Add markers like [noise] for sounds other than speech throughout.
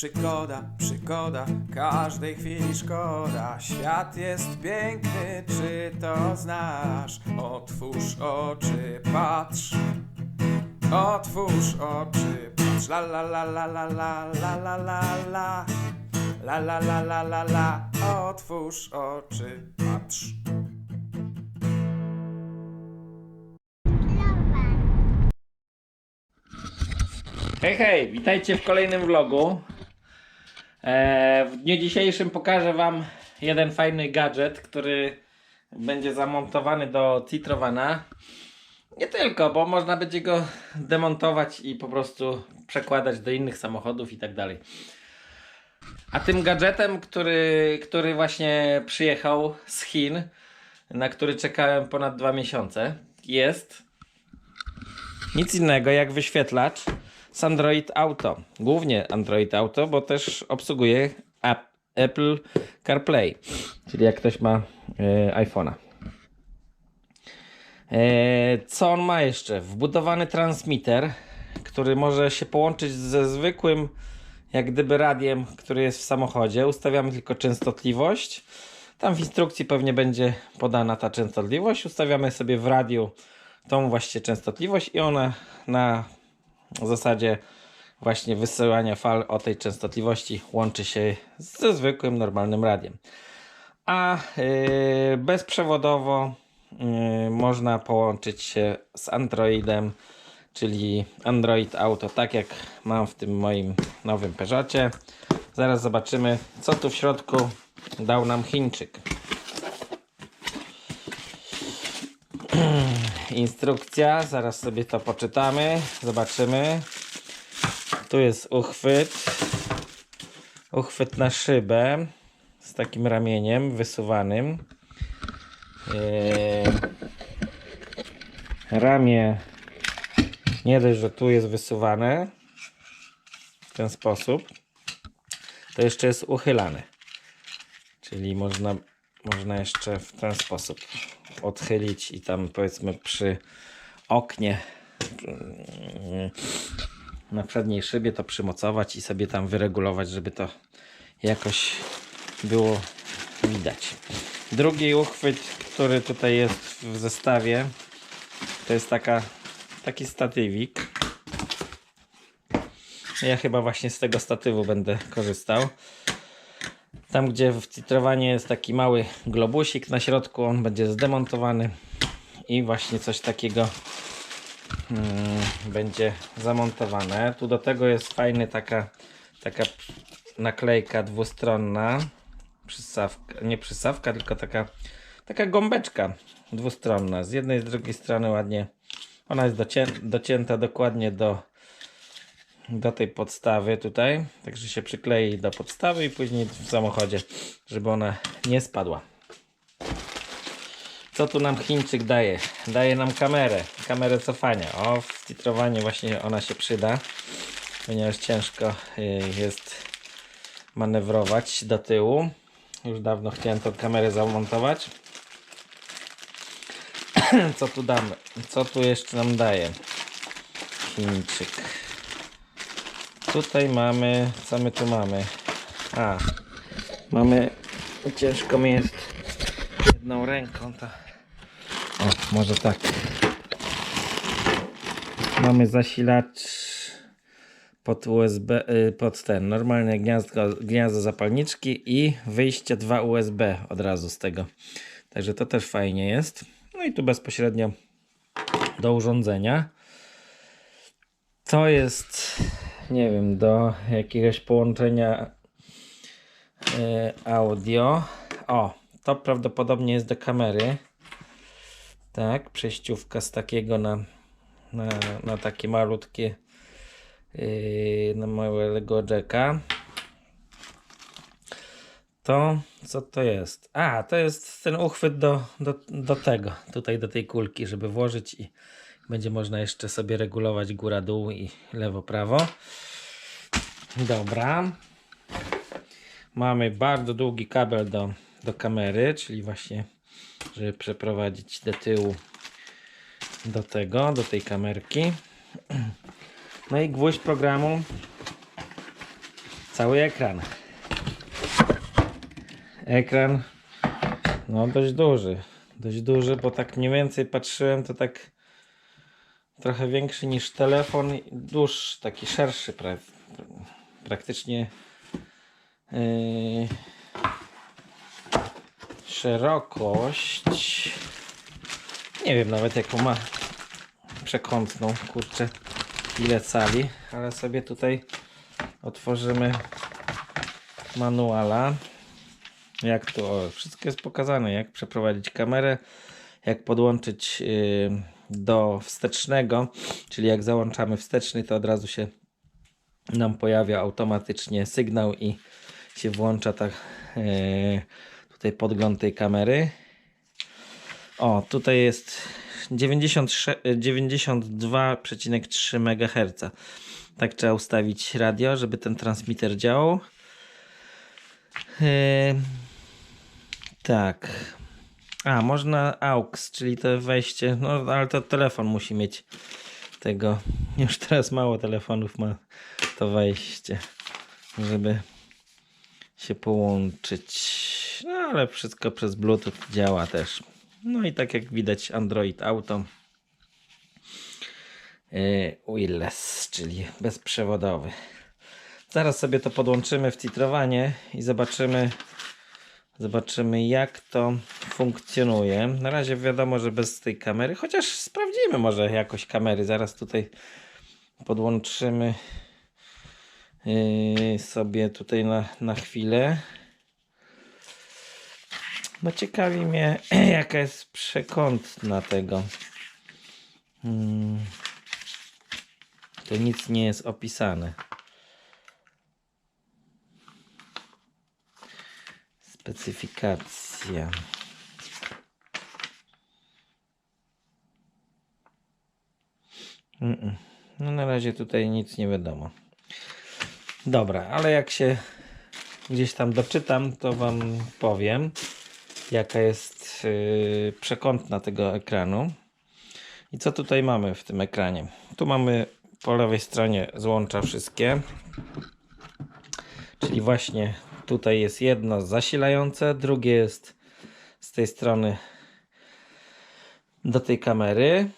Przygoda, przygoda, każdej chwili szkoda. Świat jest piękny, czy to znasz? Otwórz oczy, patrz. Otwórz oczy, patrz. La la la la la la la la la la. La la la la la la. Otwórz oczy, patrz. Hej, hej, witajcie w kolejnym vlogu. E, w dniu dzisiejszym pokażę Wam jeden fajny gadżet, który będzie zamontowany do Citrowana. Nie tylko, bo można będzie go demontować i po prostu przekładać do innych samochodów i tak dalej. A tym gadżetem, który, który właśnie przyjechał z Chin, na który czekałem ponad dwa miesiące, jest nic innego jak wyświetlacz z Android Auto. Głównie Android Auto, bo też obsługuje App, Apple CarPlay, czyli jak ktoś ma e, iPhone'a. E, co on ma jeszcze? Wbudowany transmitter, który może się połączyć ze zwykłym, jak gdyby radiem, który jest w samochodzie. Ustawiamy tylko częstotliwość. Tam w instrukcji pewnie będzie podana ta częstotliwość. Ustawiamy sobie w radiu tą właśnie częstotliwość i ona na zasadzie właśnie wysyłania fal o tej częstotliwości łączy się ze zwykłym, normalnym radiem. A yy, bezprzewodowo yy, można połączyć się z Androidem, czyli Android Auto, tak jak mam w tym moim nowym Peugeotie. Zaraz zobaczymy, co tu w środku dał nam Chińczyk. [clears throat] Instrukcja, zaraz sobie to poczytamy, zobaczymy. Tu jest uchwyt. Uchwyt na szybę z takim ramieniem wysuwanym. Eee, ramię nie dość, że tu jest wysuwane w ten sposób, to jeszcze jest uchylane. Czyli można, można jeszcze w ten sposób odchylić i tam powiedzmy przy oknie mm, na przedniej szybie to przymocować i sobie tam wyregulować, żeby to jakoś było widać. Drugi uchwyt, który tutaj jest w zestawie, to jest taka, taki statywik. Ja chyba właśnie z tego statywu będę korzystał. Tam, gdzie w Citrowanie jest taki mały globusik na środku, on będzie zdemontowany i właśnie coś takiego mm, będzie zamontowane. Tu do tego jest fajny taka, taka naklejka dwustronna, przysawka, nie przysawka, tylko taka, taka gąbeczka dwustronna. Z jednej z drugiej strony ładnie, ona jest docię, docięta dokładnie do do tej podstawy tutaj, także się przyklei do podstawy i później w samochodzie, żeby ona nie spadła. Co tu nam Chińczyk daje? Daje nam kamerę, kamerę cofania. O, w titrowaniu właśnie ona się przyda, ponieważ ciężko y, jest manewrować do tyłu. Już dawno chciałem tą kamerę zamontować. [clears throat] Co tu damy? Co tu jeszcze nam daje Chińczyk? Tutaj mamy, co my tu mamy? A, mamy, ciężko mi jest jedną ręką to. O, może tak. Mamy zasilacz pod USB, y, pod ten, normalne gniazdo, gniazdo zapalniczki i wyjście 2 USB od razu z tego. Także to też fajnie jest. No i tu bezpośrednio do urządzenia. To jest nie wiem, do jakiegoś połączenia e, audio. O, to prawdopodobnie jest do kamery. Tak, przejściówka z takiego na, na, na takie malutkie yy, na małego jacka. To, co to jest? A, to jest ten uchwyt do, do, do tego, tutaj do tej kulki, żeby włożyć i będzie można jeszcze sobie regulować góra, dół i lewo, prawo. Dobra. Mamy bardzo długi kabel do, do kamery, czyli właśnie, żeby przeprowadzić do tyłu do tego, do tej kamerki. No i gwóźdź programu cały ekran. Ekran no dość duży. Dość duży, bo tak mniej więcej patrzyłem, to tak trochę większy niż telefon, dłuższy, taki szerszy pra, praktycznie yy, szerokość. Nie wiem nawet jaką ma przekątną, kurczę ile cali, ale sobie tutaj otworzymy manuala. Jak to, wszystko jest pokazane, jak przeprowadzić kamerę, jak podłączyć yy, do wstecznego, czyli jak załączamy wsteczny, to od razu się nam pojawia automatycznie sygnał i się włącza tak tutaj podgląd tej kamery. O, tutaj jest 96 92,3 MHz. Tak trzeba ustawić radio, żeby ten transmitter działał. Yy, tak. A, można AUX, czyli to wejście, no ale to telefon musi mieć tego. Już teraz mało telefonów ma to wejście, żeby się połączyć. No ale wszystko przez Bluetooth działa też. No i tak jak widać Android Auto yy, wireless, czyli bezprzewodowy. Zaraz sobie to podłączymy w titrowanie i zobaczymy zobaczymy jak to funkcjonuje. Na razie wiadomo, że bez tej kamery, chociaż sprawdzimy może jakość kamery. Zaraz tutaj podłączymy yy, sobie tutaj na, na chwilę. Bo ciekawi mnie [clears throat] jaka jest przekątna tego. Hmm. To nic nie jest opisane. Specyfikacja. No na razie tutaj nic nie wiadomo. Dobra, ale jak się gdzieś tam doczytam, to Wam powiem, jaka jest yy, przekątna tego ekranu. I co tutaj mamy w tym ekranie? Tu mamy po lewej stronie złącza wszystkie. Czyli właśnie tutaj jest jedno zasilające, drugie jest z tej strony do tej kamery.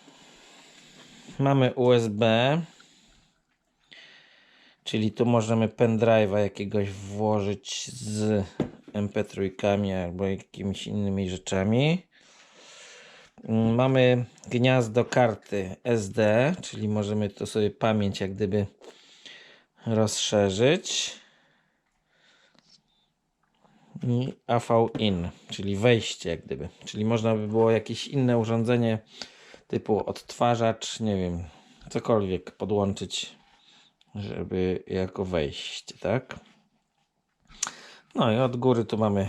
Mamy USB, czyli tu możemy pendrive'a jakiegoś włożyć z MP3 albo jakimiś innymi rzeczami. Mamy gniazdo karty SD, czyli możemy to sobie pamięć jak gdyby rozszerzyć. I AV in, czyli wejście jak gdyby. Czyli można by było jakieś inne urządzenie typu odtwarzacz, nie wiem, cokolwiek podłączyć, żeby jako wejście, tak? No i od góry tu mamy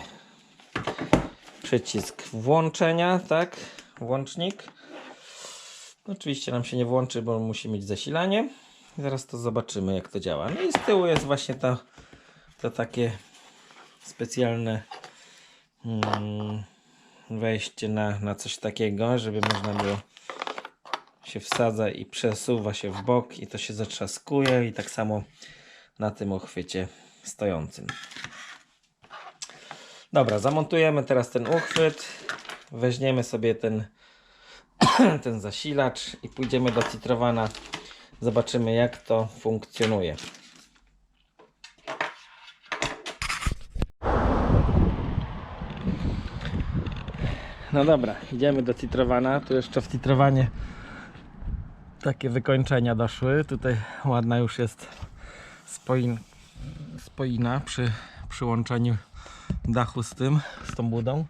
przycisk włączenia, tak? Włącznik. Oczywiście nam się nie włączy, bo musi mieć zasilanie. Zaraz to zobaczymy, jak to działa. No i z tyłu jest właśnie to, to takie specjalne mm, wejście na, na coś takiego, żeby można było się wsadza i przesuwa się w bok i to się zatrzaskuje i tak samo na tym uchwycie stojącym. Dobra, zamontujemy teraz ten uchwyt, weźmiemy sobie ten, [clears throat] ten zasilacz i pójdziemy do Citrowana. Zobaczymy jak to funkcjonuje. No dobra, idziemy do Citrowana. Tu jeszcze w Citrowanie takie wykończenia doszły. Tutaj ładna już jest spoin, spoina przy przyłączeniu dachu z tym, z tą budą.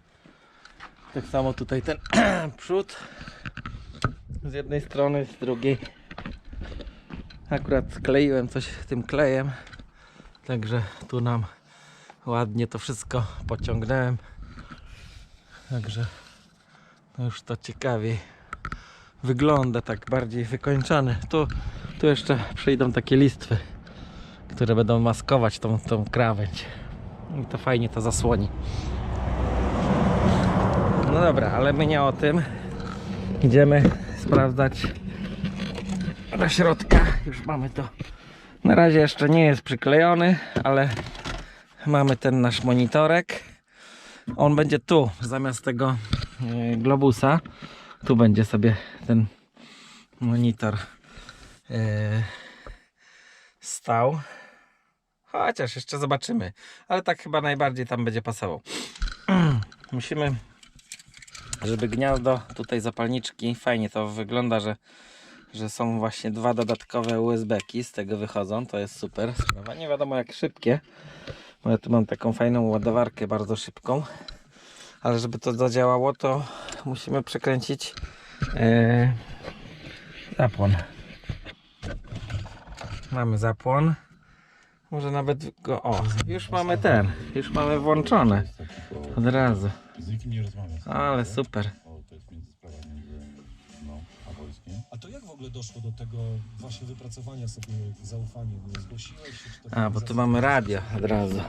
Tak samo tutaj ten [clears throat] przód z jednej strony, z drugiej. Akurat skleiłem coś tym klejem, także tu nam ładnie to wszystko pociągnąłem. Także no już to ciekawiej wygląda, tak bardziej wykończony. Tu, tu jeszcze przyjdą takie listwy, które będą maskować tą, tą krawędź. I to fajnie to zasłoni. No dobra, ale my nie o tym. Idziemy sprawdzać do środka. Już mamy to Na razie jeszcze nie jest przyklejony, ale mamy ten nasz monitorek. On będzie tu, zamiast tego globusa. Tu będzie sobie ten monitor e, stał. Chociaż jeszcze zobaczymy. Ale tak chyba najbardziej tam będzie pasował. [clears throat] Musimy, żeby gniazdo, tutaj zapalniczki, fajnie to wygląda, że, że są właśnie dwa dodatkowe USB-ki z tego wychodzą. To jest super. Nie wiadomo jak szybkie, bo ja tu mam taką fajną ładowarkę, bardzo szybką. Ale żeby to zadziałało, to musimy przekręcić e, zapłon. Mamy zapłon. Może nawet go. O, już mamy ten. Już mamy włączone. Od razu. Ale super. A to jak w ogóle doszło do tego właśnie wypracowania sobie zaufania? Zgłosiłeś się? A, bo tu mamy radio od razu.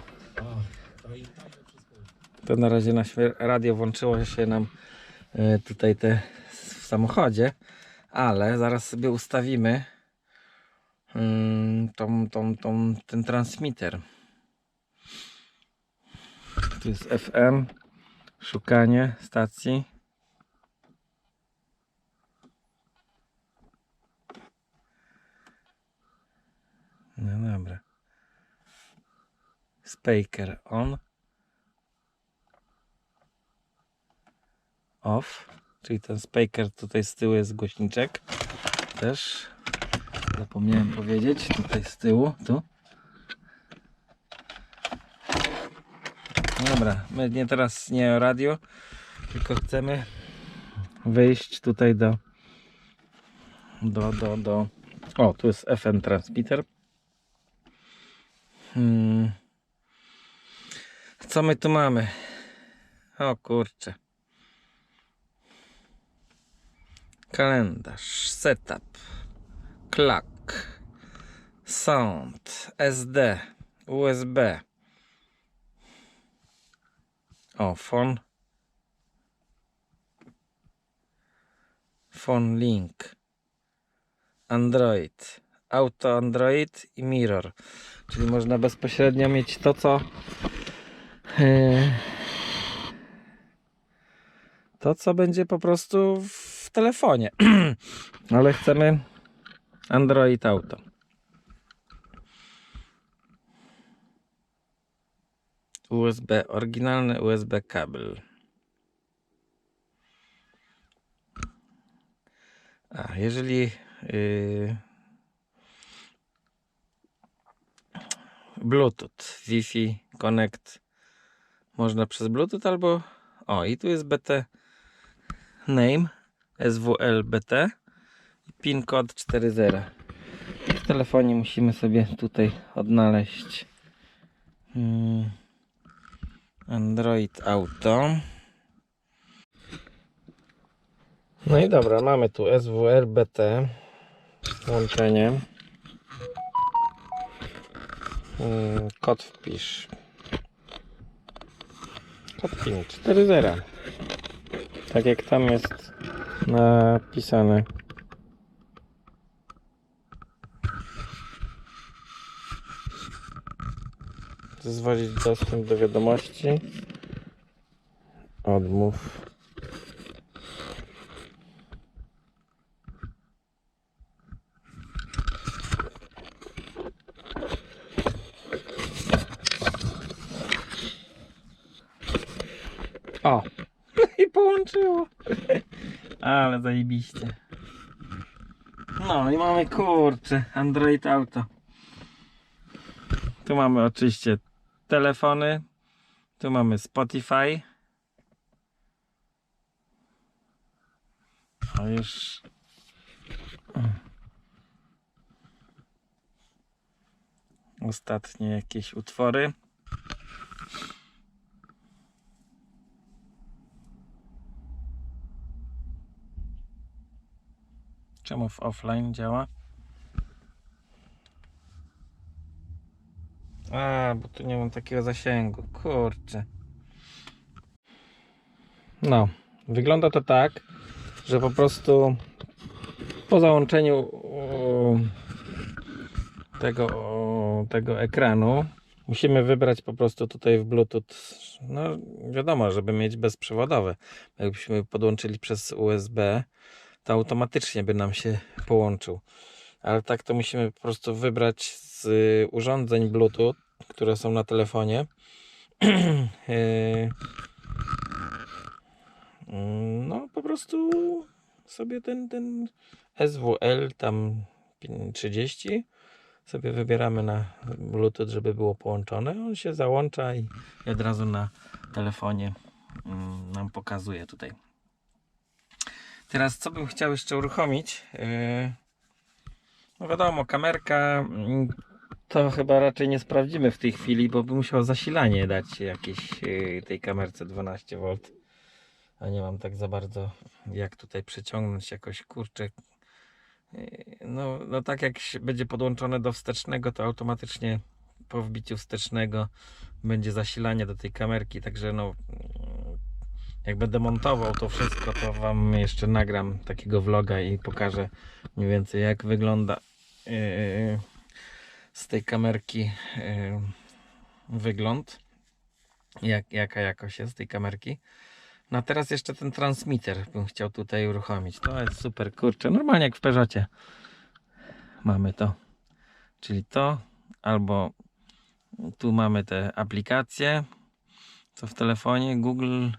To na razie na radio włączyło się nam e, tutaj te w samochodzie, ale zaraz sobie ustawimy mm, tą, tą, tą, ten transmitter. Tu jest FM, szukanie stacji. No dobra. Speaker on. Off, czyli ten speaker tutaj z tyłu jest głośniczek. Też zapomniałem powiedzieć, tutaj z tyłu, tu. Dobra, my nie teraz nie o radio tylko chcemy wyjść tutaj do do, do, do. O, tu jest FM transmitter. Hmm. co my tu mamy? O kurczę kalendarz, setup, klak, sound, SD, USB, o, phone, link, Android, auto Android i mirror, czyli można bezpośrednio mieć to, co yy, to, co będzie po prostu w telefonie. [clears throat] Ale chcemy Android Auto. USB, oryginalny USB kabel. A jeżeli yy, Bluetooth, Wi-Fi, Connect można przez Bluetooth albo o i tu jest BT name SWLBT pin kod 4.0 w telefonie musimy sobie tutaj odnaleźć mm, Android Auto. No i dobra, mamy tu SWRBT łączenie Mm, kod wpisz. Kod PIN 4.0 tak jak tam jest napisane. Zezwolić dostęp do wiadomości. Odmów. O! [laughs] I połączyło. [laughs] Ale zajebiście. No i mamy kurczę Android Auto. Tu mamy oczywiście telefony. Tu mamy Spotify. A już. Ostatnie jakieś utwory. Czemu w offline działa? A, bo tu nie mam takiego zasięgu. Kurczę. No, wygląda to tak, że po prostu po załączeniu tego, tego ekranu. Musimy wybrać po prostu tutaj w Bluetooth, no wiadomo, żeby mieć bezprzewodowe. Jakbyśmy podłączyli przez USB, to automatycznie by nam się połączył. Ale tak to musimy po prostu wybrać z y, urządzeń Bluetooth, które są na telefonie. [clears throat] Y, mm, no po prostu sobie ten, ten SWL tam 30 sobie wybieramy na Bluetooth, żeby było połączone. On się załącza i od razu na telefonie mm, nam pokazuje tutaj. Teraz co bym chciał jeszcze uruchomić? Yy, No wiadomo, kamerka mm, to chyba raczej nie sprawdzimy w tej chwili, bo by musiał zasilanie dać jakieś yy, tej kamerce 12V. A nie mam tak za bardzo jak tutaj przeciągnąć jakoś kurczę. Yy, No, no tak jak będzie podłączone do wstecznego, to automatycznie po wbiciu wstecznego będzie zasilanie do tej kamerki, także no jak będę montował to wszystko, to wam jeszcze nagram takiego vloga i pokażę mniej więcej jak wygląda yy, z tej kamerki yy, wygląd, jak, jaka jakość jest tej kamerki. No a teraz jeszcze ten transmitter bym chciał tutaj uruchomić. To jest super, kurczę, normalnie jak w Peugeotie mamy to. Czyli to, albo tu mamy te aplikacje, co w telefonie, Google,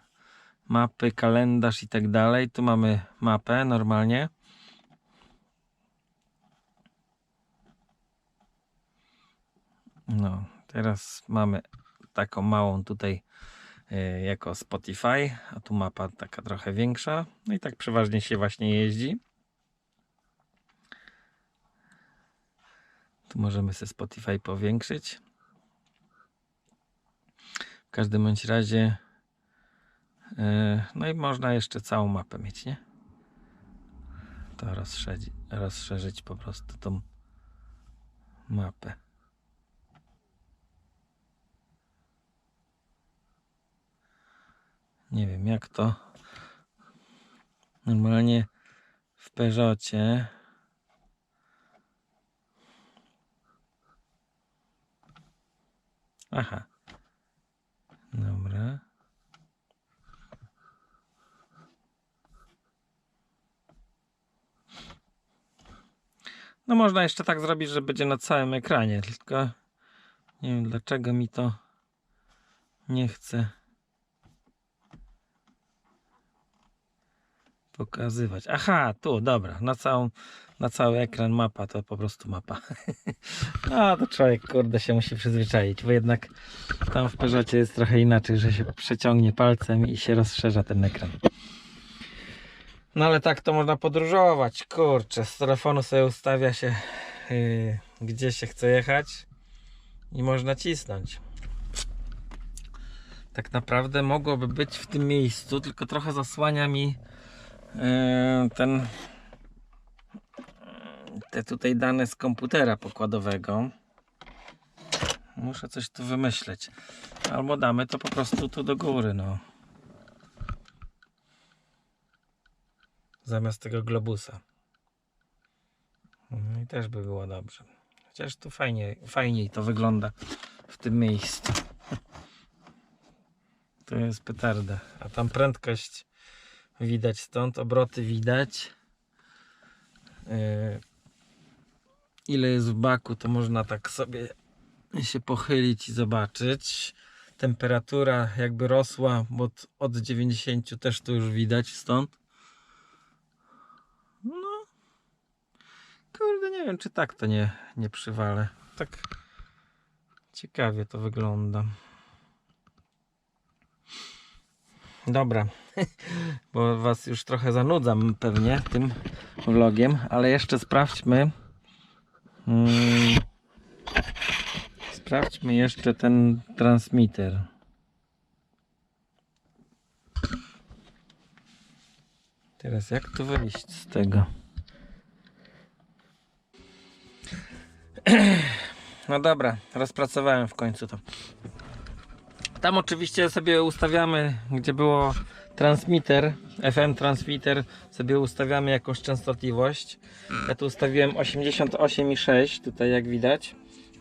mapy, kalendarz i tak dalej. Tu mamy mapę normalnie. No, teraz mamy taką małą tutaj e, jako Spotify, a tu mapa taka trochę większa. No i tak przeważnie się właśnie jeździ. Tu możemy sobie Spotify powiększyć. W każdym bądź razie no i można jeszcze całą mapę mieć, nie? To rozszerzyć, rozszerzyć po prostu tą mapę. Nie wiem jak to normalnie w Peugeotie Aha. Dobra. No można jeszcze tak zrobić, że będzie na całym ekranie, tylko nie wiem dlaczego mi to nie chce pokazywać. Aha, tu, dobra, na, całą, na cały ekran mapa to po prostu mapa. [laughs] No to człowiek kurde się musi przyzwyczaić, bo jednak tam w Peugeotie jest trochę inaczej, że się przeciągnie palcem i się rozszerza ten ekran. No ale tak to można podróżować, kurczę, z telefonu sobie ustawia się yy, gdzie się chce jechać i można cisnąć. Tak naprawdę mogłoby być w tym miejscu, tylko trochę zasłania mi yy, ten te tutaj dane z komputera pokładowego. Muszę coś tu wymyśleć. Albo damy to po prostu tu do góry, no. Zamiast tego globusa. No i też by było dobrze. Chociaż tu fajnie, fajniej to wygląda w tym miejscu. [laughs] To jest petarda. A tam prędkość widać stąd, obroty widać. Yy, ile jest w baku, to można tak sobie się pochylić i zobaczyć. Temperatura jakby rosła, bo od 90 też to już widać stąd. No, kurde, nie wiem, czy tak to nie, nie przywalę. Tak ciekawie to wygląda. Dobra, [laughs] bo was już trochę zanudzam pewnie tym vlogiem, ale jeszcze sprawdźmy. Mm. Sprawdźmy jeszcze ten transmitter. Teraz jak tu wyjść z tego? No dobra, rozpracowałem w końcu to. Tam oczywiście sobie ustawiamy, gdzie było transmitter, FM transmitter, sobie ustawiamy jakąś częstotliwość. Ja tu ustawiłem 88,6, tutaj jak widać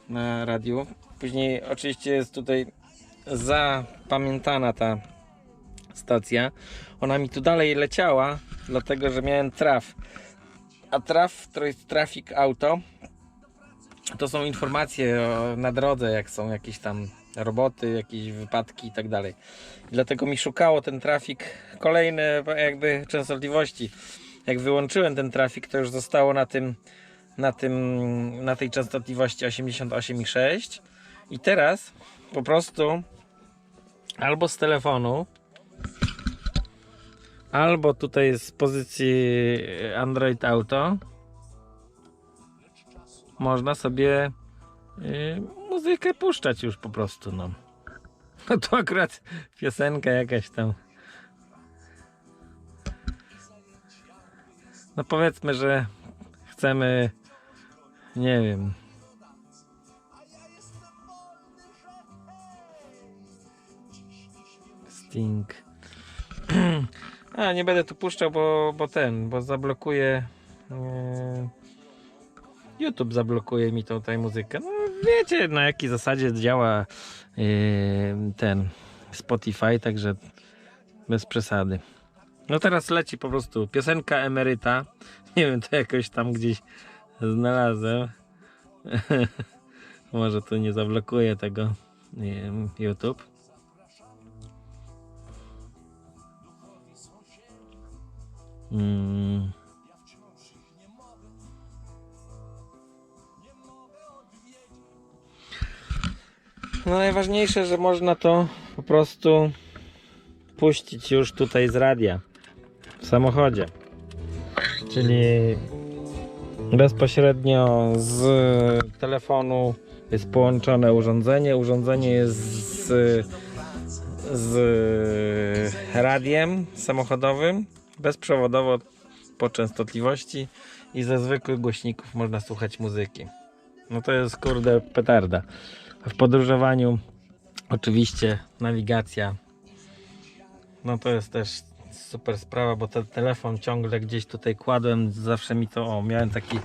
na radiu. Później oczywiście jest tutaj zapamiętana ta stacja. Ona mi tu dalej leciała, dlatego że miałem traf. A traf to jest traffic auto. To są informacje na drodze, jak są jakieś tam roboty, jakieś wypadki i tak dalej. Dlatego mi szukało ten trafik kolejne jakby częstotliwości. Jak wyłączyłem ten trafik, to już zostało na tym na tym na tej częstotliwości 88,6 i teraz po prostu albo z telefonu albo tutaj z pozycji Android Auto można sobie y, muzykę puszczać już po prostu no. [laughs] No to akurat piosenka jakaś tam. No powiedzmy, że chcemy nie wiem. Sting. [clears throat] A nie będę tu puszczał, bo, bo ten, bo zablokuje. e, YouTube zablokuje mi tutaj muzykę. No wiecie na jakiej zasadzie działa e, ten Spotify, także bez przesady. No teraz leci po prostu piosenka emeryta. Nie wiem, to jakoś tam gdzieś znalazłem. [laughs] Może tu nie zablokuje tego wiem, YouTube. Mm. No najważniejsze, że można to po prostu puścić już tutaj z radia w samochodzie. Czyli bezpośrednio z telefonu jest połączone urządzenie. Urządzenie jest z, z radiem samochodowym bezprzewodowo po częstotliwości i ze zwykłych głośników można słuchać muzyki. No to jest kurde petarda. W podróżowaniu oczywiście nawigacja. No to jest też super sprawa, bo ten telefon ciągle gdzieś tutaj kładłem, zawsze mi to, o miałem taki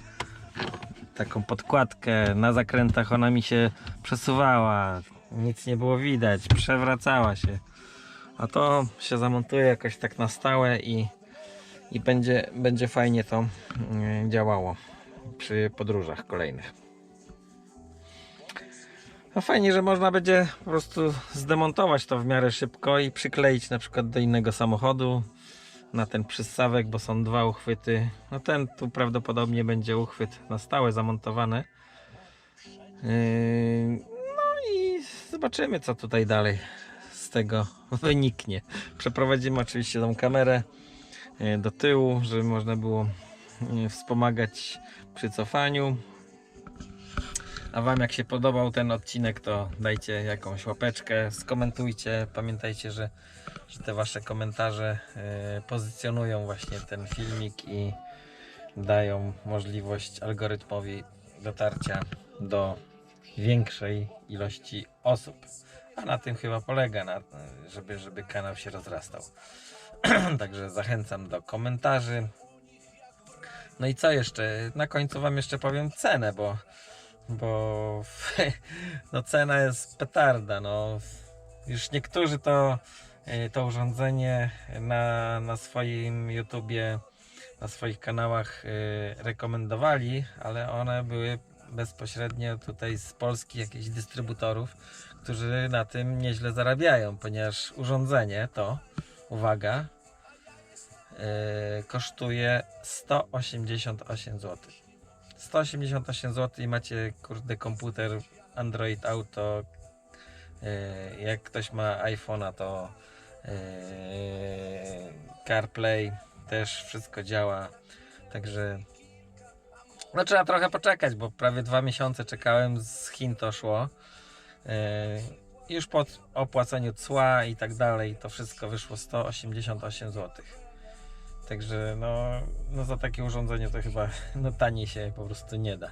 taką podkładkę. Na zakrętach, ona mi się przesuwała, nic nie było widać, przewracała się. A to się zamontuje jakoś tak na stałe i, i będzie, będzie fajnie to mm, działało przy podróżach kolejnych. No fajnie, że można będzie po prostu zdemontować to w miarę szybko i przykleić na przykład do innego samochodu na ten przystawek, bo są dwa uchwyty. No ten tu prawdopodobnie będzie uchwyt na stałe zamontowany. Yy, No i zobaczymy co tutaj dalej z tego [laughs] wyniknie. Przeprowadzimy oczywiście tą kamerę yy, do tyłu, żeby można było yy, wspomagać przy cofaniu. A Wam jak się podobał ten odcinek, to dajcie jakąś łapeczkę, skomentujcie. Pamiętajcie, że, że te Wasze komentarze e, pozycjonują właśnie ten filmik i dają możliwość algorytmowi dotarcia do większej ilości osób. A na tym chyba polega, na, żeby, żeby kanał się rozrastał. [clears throat] Także zachęcam do komentarzy. No i co jeszcze? Na końcu Wam jeszcze powiem cenę, bo bo [laughs] no cena jest petarda, no już niektórzy to, y, to urządzenie na, na swoim YouTubie, na swoich kanałach y, rekomendowali, ale one były bezpośrednio tutaj z Polski jakichś dystrybutorów, którzy na tym nieźle zarabiają, ponieważ urządzenie to, uwaga, y, kosztuje 188 zł. 188 zł i macie kurde komputer Android Auto. Yy, Jak ktoś ma iPhone'a, to yy, CarPlay też wszystko działa. Także no trzeba trochę poczekać, bo prawie dwa miesiące czekałem, z Chin to szło. Yy, Już po opłaceniu cła i tak dalej, to wszystko wyszło 188 zł. Także no, no za takie urządzenie to chyba [laughs] no taniej się po prostu nie da.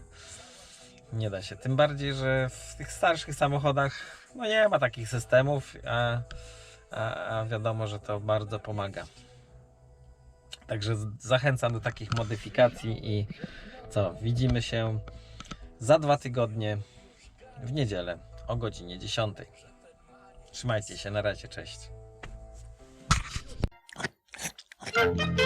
Nie da się. Tym bardziej, że w tych starszych samochodach no nie ma takich systemów, a, a, a wiadomo, że to bardzo pomaga. Także zachęcam do takich modyfikacji i co, widzimy się za dwa tygodnie w niedzielę o godzinie 10. Trzymajcie się, na razie, cześć. Música